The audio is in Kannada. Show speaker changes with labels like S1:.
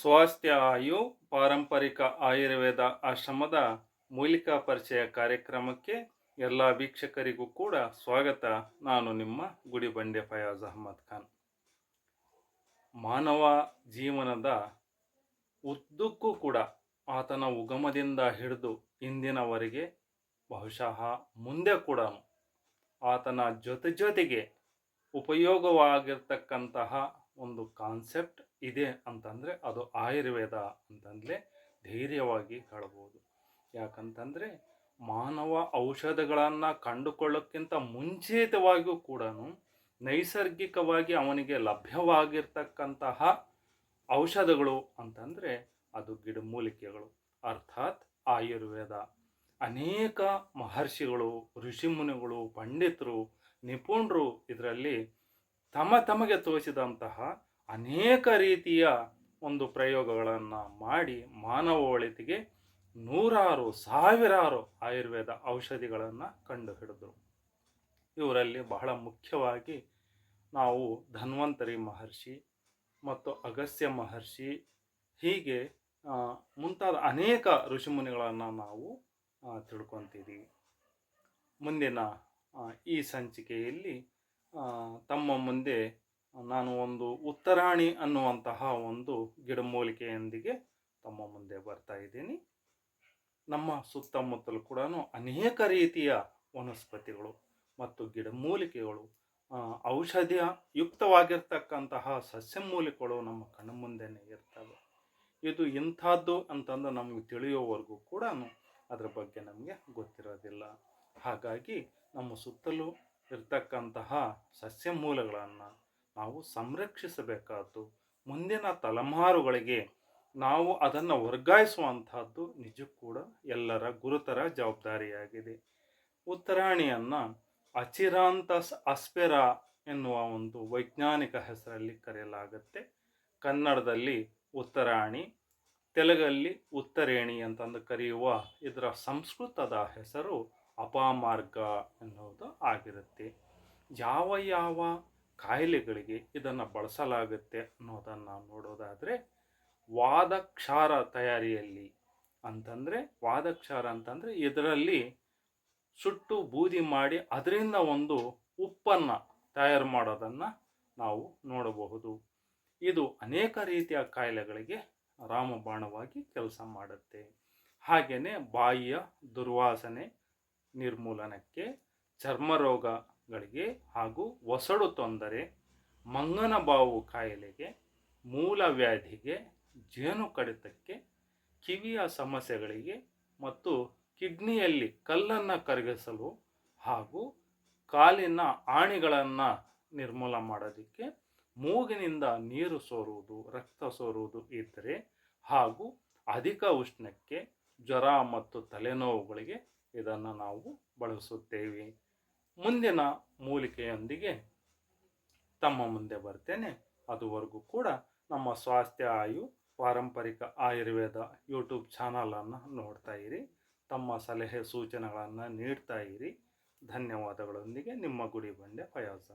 S1: ಸ್ವಾಸ್ಥ್ಯ ಆಯು, ಪಾರಂಪರಿಕ ಆಯುರ್ವೇದ ಆಶ್ರಮದ ಮೂಲಿಕಾ ಪರಿಚಯ ಕಾರ್ಯಕ್ರಮಕ್ಕೆ ಎಲ್ಲ ವೀಕ್ಷಕರಿಗೂ ಕೂಡ ಸ್ವಾಗತ. ನಾನು ನಿಮ್ಮ ಗುಡಿಬಂಡೆ ಫಯಾಜ್ ಅಹಮದ್ ಖಾನ್. ಮಾನವ ಜೀವನದ ಉದ್ದಕ್ಕೂ ಕೂಡ ಆತನ ಉಗಮದಿಂದ ಹಿಡಿದು ಇಂದಿನವರೆಗೆ ಬಹುಶಃ ಮುಂದೆ ಕೂಡ ಆತನ ಜೊತೆ ಜೊತೆಗೆ ಉಪಯೋಗವಾಗಿರ್ತಕ್ಕಂತಹ ಒಂದು ಕಾನ್ಸೆಪ್ಟ್ ಇದೆ ಅಂತಂದರೆ ಅದು ಆಯುರ್ವೇದ ಅಂತಂದಲೇ ಧೈರ್ಯವಾಗಿ ಹೇಳಬಹುದು ಯಾಕಂತಂದರೆ ಮಾನವ ಔಷಧಗಳನ್ನು ಕಂಡುಕೊಳ್ಳೋಕ್ಕಿಂತ ಮುಂಚಿತವಾಗಿಯೂ ಕೂಡ ನೈಸರ್ಗಿಕವಾಗಿ ಅವನಿಗೆ ಲಭ್ಯವಾಗಿರ್ತಕ್ಕಂತಹ ಔಷಧಗಳು ಅಂತಂದರೆ ಅದು ಗಿಡಮೂಲಿಕೆಗಳು ಅರ್ಥಾತ್ ಆಯುರ್ವೇದ. ಅನೇಕ ಮಹರ್ಷಿಗಳು ಋಷಿಮುನಿಗಳು ಪಂಡಿತರು, ನಿಪುಣರು ಇದರಲ್ಲಿ ತಮ್ಮ ತಮಗೆ ತೋಚಿದಂತಹ ಅನೇಕ ರೀತಿಯ ಒಂದು ಪ್ರಯೋಗಗಳನ್ನು ಮಾಡಿ ಮಾನವ ಒಳಿತಿಗೆ ನೂರಾರು ಸಾವಿರಾರು ಆಯುರ್ವೇದ ಔಷಧಿಗಳನ್ನು ಕಂಡುಹಿಡಿದರು. ಇವರಲ್ಲಿ ಬಹಳ ಮುಖ್ಯವಾಗಿ ನಾವು ಧನ್ವಂತರಿ ಮಹರ್ಷಿ ಮತ್ತು ಅಗಸ್ತ್ಯ ಮಹರ್ಷಿ ಹೀಗೆ ಮುಂತಾದ ಅನೇಕ ಋಷಿಮುನಿಗಳನ್ನು ನಾವು ತಿಳ್ಕೊತಿದ್ದೀವಿ ಮುಂದಿನ ಈ ಸಂಚಿಕೆಯಲ್ಲಿ ತಮ್ಮ ಮುಂದೆ ನಾನು ಒಂದು ಉತ್ತರಾಣಿ ಅನ್ನುವಂತಹ ಒಂದು ಗಿಡಮೂಲಿಕೆಯೊಂದಿಗೆ ತಮ್ಮ ಮುಂದೆ ಬರ್ತಾ ಇದ್ದೀನಿ. ನಮ್ಮ ಸುತ್ತಮುತ್ತಲು ಕೂಡ ಅನೇಕ ರೀತಿಯ ವನಸ್ಪತಿಗಳು ಮತ್ತು ಗಿಡಮೂಲಿಕೆಗಳು ಔಷಧಿಯ ಯುಕ್ತವಾಗಿರ್ತಕ್ಕಂತಹ ಸಸ್ಯಮೂಲಿಕೆಗಳು ನಮ್ಮ ಕಣ್ಣು ಮುಂದೆನೇ ಇರ್ತವೆ. ಇದು ಇಂಥದ್ದು ಅಂತಂದು ನಮಗೆ ತಿಳಿಯೋವರೆಗೂ ಕೂಡ ಅದರ ಬಗ್ಗೆ ನಮಗೆ ಗೊತ್ತಿರೋದಿಲ್ಲ. ಹಾಗಾಗಿ ನಮ್ಮ ಸುತ್ತಲೂ ಇರ್ತಕ್ಕಂತಹ ಸಸ್ಯ ಮೂಲಗಳನ್ನು ನಾವು ಸಂರಕ್ಷಿಸಬೇಕಾದ್ದು, ಮುಂದಿನ ತಲೆಮಾರುಗಳಿಗೆ ನಾವು ಅದನ್ನು ವರ್ಗಾಯಿಸುವಂತಹದ್ದು ನಿಜಕ್ಕೂ ಕೂಡ ಎಲ್ಲರ ಗುರುತರ ಜವಾಬ್ದಾರಿಯಾಗಿದೆ. ಉತ್ತರಾಣಿಯನ್ನು ಅಚಿರಾಂತಸ್ ಅಸ್ಪೆರಾ ಎನ್ನುವ ಒಂದು ವೈಜ್ಞಾನಿಕ ಹೆಸರಲ್ಲಿ ಕರೆಯಲಾಗುತ್ತೆ. ಕನ್ನಡದಲ್ಲಿ ಉತ್ತರಾಣಿ ತೆಲುಗಲ್ಲಿ ಉತ್ತರೇಣಿ ಅಂತಂದು ಕರೆಯುವ ಇದರ ಸಂಸ್ಕೃತದ ಹೆಸರು ಅಪಮಾರ್ಗ ಎನ್ನುವುದು ಆಗಿರುತ್ತೆ. ಯಾವ ಯಾವ ಕಾಯಿಲೆಗಳಿಗೆ ಇದನ್ನು ಬಳಸಲಾಗುತ್ತೆ ಅನ್ನೋದನ್ನು ನೋಡೋದಾದರೆ, ವಾದಕ್ಷಾರ ತಯಾರಿಯಲ್ಲಿ ಅಂತಂದರೆ, ವಾದಕ್ಷಾರ ಅಂತಂದರೆ ಇದರಲ್ಲಿ ಸುಟ್ಟು ಬೂದಿ ಮಾಡಿ ಅದರಿಂದ ಒಂದು ಉಪ್ಪನ್ನು ತಯಾರು ಮಾಡೋದನ್ನು ನಾವು ನೋಡಬಹುದು. ಇದು ಅನೇಕ ರೀತಿಯ ಕಾಯಿಲೆಗಳಿಗೆ ರಾಮಬಾಣವಾಗಿ ಕೆಲಸ ಮಾಡುತ್ತೆ. ಹಾಗೆಯೇ ಬಾಯಿಯ ದುರ್ವಾಸನೆ ನಿರ್ಮೂಲನಕ್ಕೆ ಚರ್ಮರೋಗಗಳಿಗೆ ಹಾಗೂ ಒಸಡು ತೊಂದರೆ, ಮಂಗನ ಬಾವು ಕಾಯಿಲೆಗೆ ಮೂಲವ್ಯಾಧಿಗೆ ಜೇನು ಕಡಿತಕ್ಕೆ, ಕಿವಿಯ ಸಮಸ್ಯೆಗಳಿಗೆ ಮತ್ತು ಕಿಡ್ನಿಯಲ್ಲಿ ಕಲ್ಲನ್ನು ಕರಗಿಸಲು ಹಾಗೂ ಕಾಲಿನ ಆಣಿಗಳನ್ನು ನಿರ್ಮೂಲ ಮಾಡೋದಕ್ಕೆ ಮೂಗಿನಿಂದ ನೀರು ಸೋರುವುದು, ರಕ್ತ ಸೋರುವುದು ಇದ್ದರೆ ಹಾಗೂ ಅಧಿಕ ಉಷ್ಣಕ್ಕೆ ಜ್ವರ ಮತ್ತು ತಲೆನೋವುಗಳಿಗೆ ಇದನ್ನು ನಾವು ಬಳಸುತ್ತೇವೆ. ಮುಂದಿನ ಮೂಲಿಕೆಯೊಂದಿಗೆ ತಮ್ಮ ಮುಂದೆ ಬರ್ತೇನೆ. ಅದುವರೆಗೂ ಕೂಡ ನಮ್ಮ ಸ್ವಾಸ್ಥ್ಯ ಆಯು, ಪಾರಂಪರಿಕ ಆಯುರ್ವೇದ ಯೂಟ್ಯೂಬ್ ಚಾನಲನ್ನು ನೋಡ್ತಾ ಇರಿ. ತಮ್ಮ ಸಲಹೆ ಸೂಚನೆಗಳನ್ನು ನೀಡ್ತಾ ಇರಿ. ಧನ್ಯವಾದಗಳೊಂದಿಗೆ ನಿಮ್ಮ ಗುಡಿ ಬಂಡೆ ಫಯಾಜ್